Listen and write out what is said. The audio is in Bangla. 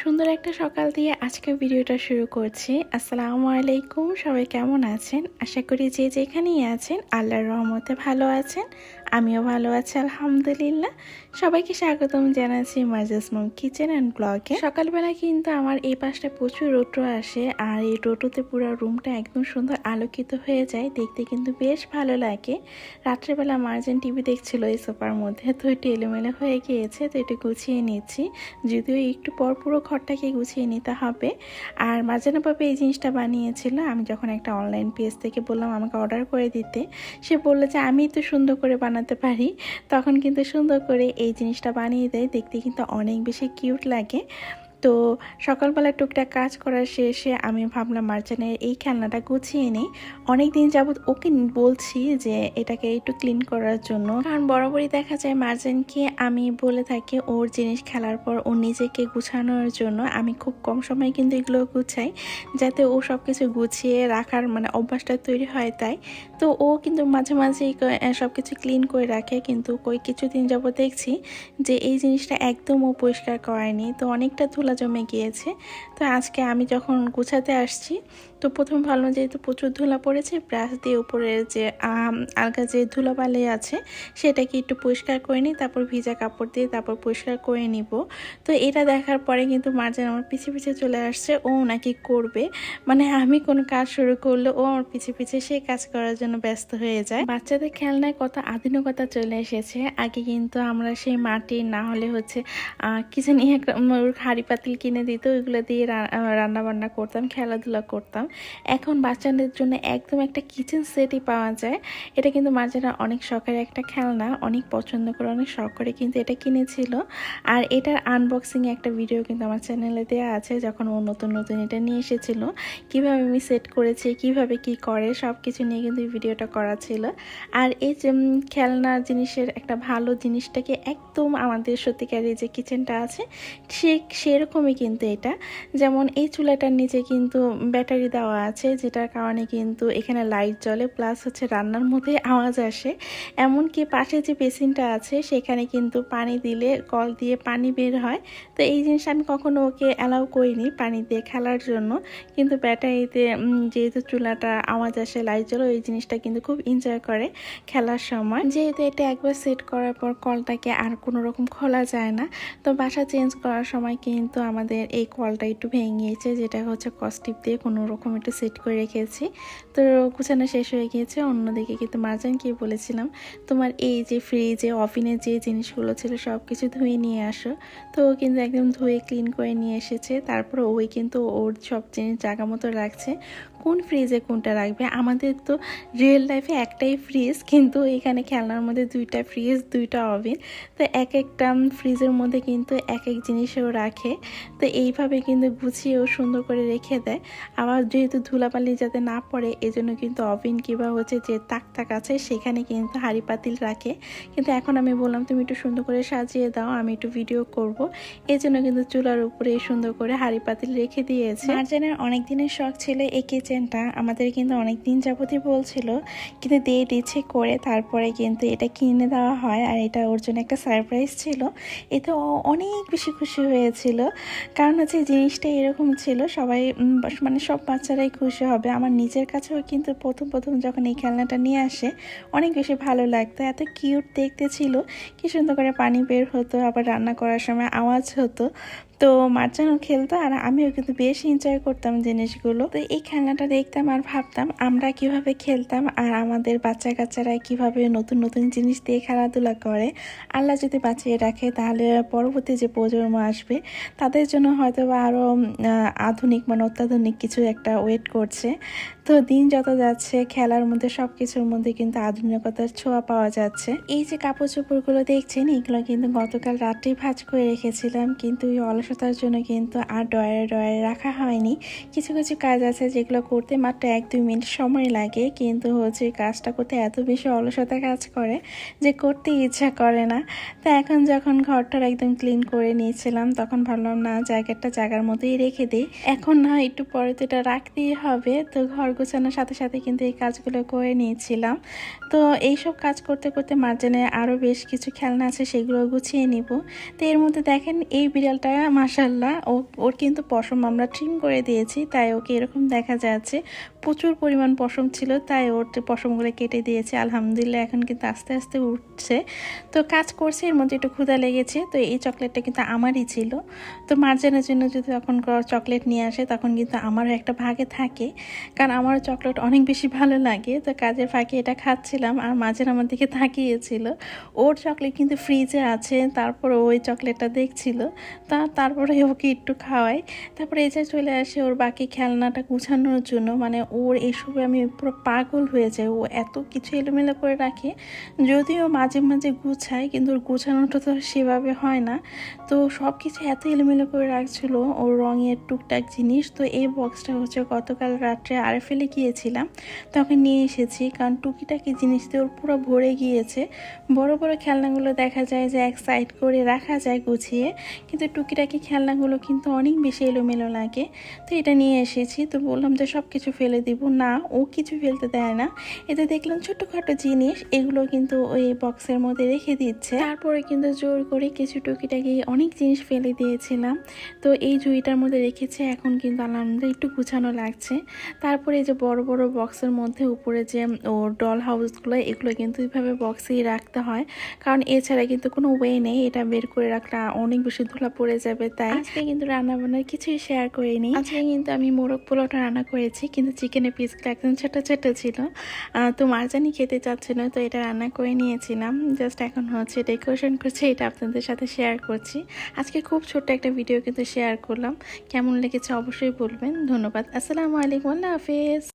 সুন্দর একটা সকাল দিয়ে আজকে ভিডিওটা শুরু করছি। আসসালামু আলাইকুম, সবাই কেমন আছেন? আশা করি যে যেখানেই আছেন, আল্লাহর রহমতে ভালো আছেন। আমিও ভালো আছি, আলহামদুলিল্লাহ। সবাইকে স্বাগতম জানাচ্ছি মার্জাস মম কিচেন অ্যান্ড ব্লগে সকালবেলা কিন্তু আমার এই পাশটা প্রচুর টোটো আসে আর এই টোটোতে পুরো রুমটা একদম সুন্দর আলোকিত হয়ে যায়, দেখতে কিন্তু বেশ ভালো লাগে। রাত্রেবেলা মার্জেন টিভি দেখছিল এই সোফার মধ্যে, তো একটু এলোমেলো হয়ে গিয়েছে, তো একটু গুছিয়ে নিচ্ছি। যদিও একটু পর পুরো ঘরটাকে গুছিয়ে নিতে হবে। আর মার্জানা পাপা এই জিনিসটা বানিয়েছিল, আমি যখন একটা অনলাইন পেজ থেকে বললাম আমাকে অর্ডার করে দিতে, সে বলল যে, আমি তো সুন্দর করে বানাতে পারি, তখন কিন্তু সুন্দর করে এই জিনিসটা বানিয়ে দেয়। দেখতে কিন্তু অনেক বেশি কিউট লাগে। তো সকালবেলা টুকটাক কাজ করার শেষে আমি ভাবলাম মার্জানের এই খেলনাটা গুছিয়ে নিই। অনেক দিন যাবৎ ওকে বলছি যে এটাকে একটু ক্লিন করার জন্য। কারণ বরাবরই দেখা যায় মার্জানকে আমি বলে থাকি, ওর জিনিস খেলার পর ও নিজেকে গুছানোর জন্য আমি খুব কম সময় কিন্তু এগুলো গুছাই, যাতে ও সব কিছু গুছিয়ে রাখার মানে অভ্যাসটা তৈরি হয় তাই। তো ও কিন্তু মাঝে মাঝে সব কিছু ক্লিন করে রাখে, কিন্তু কই কিছুদিন যাবত দেখছি যে এই জিনিসটা একদম ও পরিষ্কার করায়নি তো অনেকটা ধুলা ধুলা জমে গিয়েছে। তো আজকে আমি যখন গুছাতে আসছি, তো প্রথম ভাবলাম যেহেতু প্রচুর ধুলা পড়েছে ব্রাশ দিয়ে উপরে যে আলগা যে ধুলাবালি আছে, সেটাকে একটু পরিষ্কার করে নিই, তারপর ভিজা কাপড় দিয়ে তারপর পরিষ্কার করে নিব। তো এটা দেখার পরে কিন্তু মার্জান আমার পিছিয়ে পিছিয়ে চলে আসছে, ও নাকি করবে। মানে আমি কোনো কাজ শুরু করলে ও আমার পিছিয়ে পিছিয়ে সেই কাজ করার জন্য ব্যস্ত হয়ে যায়। বাচ্চাদের খেলনায় কত আধুনিকতা চলে এসেছে। আগে কিন্তু আমরা সেই মাটি না হলে হচ্ছে কিছু নিয়ে হাড়ি পাতিল কিনে দিত, ওইগুলো দিয়ে রান্না বান্না করতাম, খেলাধুলা করতাম। এখন বাচ্চাদের জন্য একদম একটা কিচেন সেটই পাওয়া যায়। এটা কিন্তু মার্জানা অনেক শখের একটা খেলনা, অনেক পছন্দ করে, অনেক শখ করে কিন্তু এটা কিনেছিল। আর এটার আনবক্সিং একটা ভিডিও কিন্তু আমার চ্যানেলে দেওয়া আছে, যখন ও নতুন নতুন এটা নিয়ে এসেছিল। কীভাবে আমি সেট করেছি, কীভাবে কি করে সব কিছু নিয়ে কিন্তু ভিডিওটা করা ছিল। আর এই যে খেলনা জিনিসের একটা ভালো জিনিসটাকে একদম আমাদের সত্যিকারের যে কিচেনটা আছে, সে সেরকমই কিন্তু এটা। যেমন এই চুলাটার নিচে কিন্তু ব্যাটারি দেওয়া আছে, যেটার কারণে কিন্তু এখানে লাইট জ্বলে, প্লাস হচ্ছে রান্নার মধ্যে আওয়াজ আসে। এমনকি পাশে যে বেসিনটা আছে, সেখানে কিন্তু পানি দিলে, কল দিয়ে পানি বের হয়। তো এই জিনিস আমি কখনো ওকে অ্যালাউ করিনি পানি দিয়ে খেলার জন্য। কিন্তু ব্যাটারিতে যেহেতু চুলাটা আওয়াজ আসে, লাইট জ্বলে, ওই জিনিসটা কিন্তু খুব এনজয় করে খেলার সময়। যেহেতু এটা একবার সেট করার পর কলটাকে আর কোনো রকম খোলা যায় না, তো বাসা চেঞ্জ করার সময় কিন্তু আমাদের এই কলটা একটু ভেঙে গিয়েছে যেটা হচ্ছে কস্টিপ দিয়ে কোনো রকম একটু সেট করে রেখেছি। তো গুছানো শেষ হয়ে গিয়েছে, অন্যদিকে কিন্তু মার্জানকে বলেছিলাম, তোমার এই যে ফ্রিজে অফিনের যে জিনিসগুলো ছিল সব কিছু ধুয়ে নিয়ে আসো। তো ও কিন্তু একদম ধুয়ে ক্লিন করে নিয়ে এসেছে, তারপর ওই কিন্তু ওর সব জিনিস জায়গা মতো রাখছে। কোন ফ্রিজে কোনটা রাখবে? আমাদের তো রিয়েল লাইফে একটাই ফ্রিজ কিন্তু এখানে খেলনার মধ্যে দুইটা ফ্রিজ দুইটা ওভেন তো এক একটা ফ্রিজের মধ্যে কিন্তু এক এক জিনিসও রাখে। তো এইভাবে কিন্তু গুছিয়েও সুন্দর করে রেখে দেয়। আবার যেহেতু ধুলাপালি যাতে না পড়ে, এজন্য কিন্তু ওভেন কিংবা হচ্ছে যে তাক তাক আছে, সেখানে কিন্তু হাড়ি পাতিল রাখে। কিন্তু এখন আমি বললাম, তুমি একটু সুন্দর করে সাজিয়ে দাও, আমি একটু ভিডিও করব। এই জন্য কিন্তু চুলার উপরে সুন্দর করে হাড়ি পাতিল রেখে দিয়েছে। মার্জানের অনেক দিনের শখ ছিল এই কিচেনটা আমাদের কিন্তু অনেক দিন যাবতই বলছিল, কিন্তু দিয়ে দিচ্ছে করে তারপরে কিন্তু এটা কিনে দেওয়া হয় আর এটা ওর জন্য একটা সারপ্রাইজ ছিল। এতে অনেক বেশি খুশি হয়েছিল। কারণ হচ্ছে জিনিসটা এরকম ছিল, সবাই মানে সব বাচ্চারাই খুশি হবে। আমার নিজের কাছেও কিন্তু প্রথম প্রথম যখন এই খেলনাটা নিয়ে আসে, অনেক বেশি ভালো লাগতো। এত কিউট দেখতে ছিল। কি সুন্দর করে পানি বের হতো, আবার রান্না করার সময় আওয়াজ হতো। তো মার্জানও খেলতো আর আমিও কিন্তু বেশ এনজয় করতাম জিনিসগুলো। তো এই খেলনাটা দেখতাম আর ভাবতাম, আমরা কীভাবে খেলতাম আর আমাদের বাচ্চা কাচ্চারা কীভাবে নতুন নতুন জিনিস দিয়ে খেলাধুলা করে। আল্লাহ যদি বাঁচিয়ে রাখে, তাহলে পরবর্তী যে প্রজন্ম আসবে, তাদের জন্য হয়তো বা আরও আধুনিক মানে অত্যাধুনিক কিছু একটা ওয়েট করছে। তো দিন যত যাচ্ছে, খেলার মধ্যে সব কিছুর মধ্যে কিন্তু আধুনিকতার ছোঁয়া পাওয়া যাচ্ছে। এই যে কাপড় চোপড়গুলো দেখছেন, এগুলো কিন্তু গতকাল রাত্রেই ভাজ করে রেখেছিলাম, কিন্তু এই অলসতার জন্য কিন্তু আর ডয়ারে ডয়ারে রাখা হয়নি। কিছু কিছু কাজ আছে যেগুলো করতে মাত্র এক, দুই মিনিট সময় লাগে, কিন্তু হচ্ছে কাজটা করতে এত বেশি অলসতা কাজ করে যে করতে ইচ্ছা করে না। তো এখন যখন ঘরটার একদম ক্লিন করে নিয়েছিলাম, তখন ভাবলাম, না, জায়গাটা জায়গার মতোই রেখে দিই। এখন না একটু পরে তো এটা রাখতেই হবে, তো ঘর গোছানোর সাথে সাথে কিন্তু এই কাজগুলো করে নিয়েছিলাম। তো এইসব কাজ করতে করতে মার্জানে আরও বেশ কিছু খেলনা আছে সেগুলো গুছিয়ে নিব। তো এর মধ্যে দেখেন, এই বিড়ালটা মাসাল্লাহ ও, ওর কিন্তু পশম আমরা ট্রিম করে দিয়েছি, তাই ওকে এরকম দেখা যাচ্ছে। প্রচুর পরিমাণ পশম ছিল, তাই ওর পশমগুলো কেটে দিয়েছে, আলহামদুলিল্লাহ এখন কিন্তু আস্তে আস্তে উঠছে। তো কাজ করছে, এর মধ্যে একটু ক্ষুধা লেগেছে, তো এই চকলেটটা কিন্তু আমারই ছিল। তো মার্জানের জন্য যদি তখন চকলেট নিয়ে আসে, তখন কিন্তু আমারও একটা ভাগে থাকে। কারণ আমার চকলেট অনেক বেশি ভালো লাগে। তো কাজের ফাঁকে এটা খাচ্ছিলাম আর মাঝের আমার দিকে তাকিয়েছিল। ওর চকলেট কিন্তু ফ্রিজে আছে, তারপর ওই চকলেটটা দেখছিল। তা তারপরে ওকে একটু খাওয়াই। তারপরে এসে চলে আসে ওর বাকি খেলনাটা গুছানোর জন্য। মানে ওর এসবে আমি পুরো পাগল হয়ে যাই। ও এত কিছু এলোমেলো করে রাখে। যদিও মাঝে মাঝে গুছায়, কিন্তু ওর গুছানোটা তো সেভাবে হয় না। তো সব কিছু এত এলোমেলো করে রাখছিল ওর রঙের টুকটাক জিনিস। তো এই বক্সটা হচ্ছে গতকাল রাত্রে আরে ফেলে গিয়েছিলাম। তখন নিয়ে এসেছি, কারণ টুকিটাকি জিনিস দিয়ে ওর পুরো ভরে গিয়েছে। বড় বড় খেলনাগুলো দেখা যায় যে এক সাইড করে রাখা যায় গুছিয়ে, কিন্তু টুকিটাকি খেলনাগুলো কিন্তু অনেক বেশি এলোমেলো লাগে। তো এটা নিয়ে এসেছি, তো বললাম যে সব কিছু ফেলে দিব। না, ও কিছু ফেলতে দেয় না। এতে দেখলাম ছোটোখাটো জিনিস, এগুলো কিন্তু ওই বক্সের মধ্যে রেখে দিচ্ছে। তারপরে কিন্তু জোর করে কিছু টুকিটাকি অনেক জিনিস ফেলে দিয়েছিলাম। তো এই জুইটার মধ্যে রেখেছে, এখন কিন্তু আলহামদুলিল্লাহ একটু গুছানো লাগছে। তারপরে এই যে বড় বড় বক্সের মধ্যে উপরে যে ও ডল হাউসগুলো এগুলো কিন্তু এইভাবে বক্সেই রাখতে হয়। কারণ এছাড়া কিন্তু কোনো ওয়ে নেই এটা বের করে রাখলে অনেক বেশি ধুলা পড়ে যাবে তাই আজকে কিন্তু রান্না বান্নার কিছুই শেয়ার করিনি। আজকে কিন্তু আমি মোরগ পোলাওটা রান্না করেছি কিন্তু চিকেনের পিসগুলো একদম ছোট ছোট ছিল তো মারজানি খেতে চাচ্ছিল তো এটা রান্না করে নিয়েছিলাম। জাস্ট এখন হচ্ছে ডেকোরেশন করছি এটা আপনাদের সাথে শেয়ার করছি। আজকে খুব ছোট্ট একটা ভিডিও কিন্তু শেয়ার করলাম। কেমন লেগেছে অবশ্যই বলবেন। ধন্যবাদ। আসসালামু আলাইকুম আল্লাহ হাফিজ। tardes.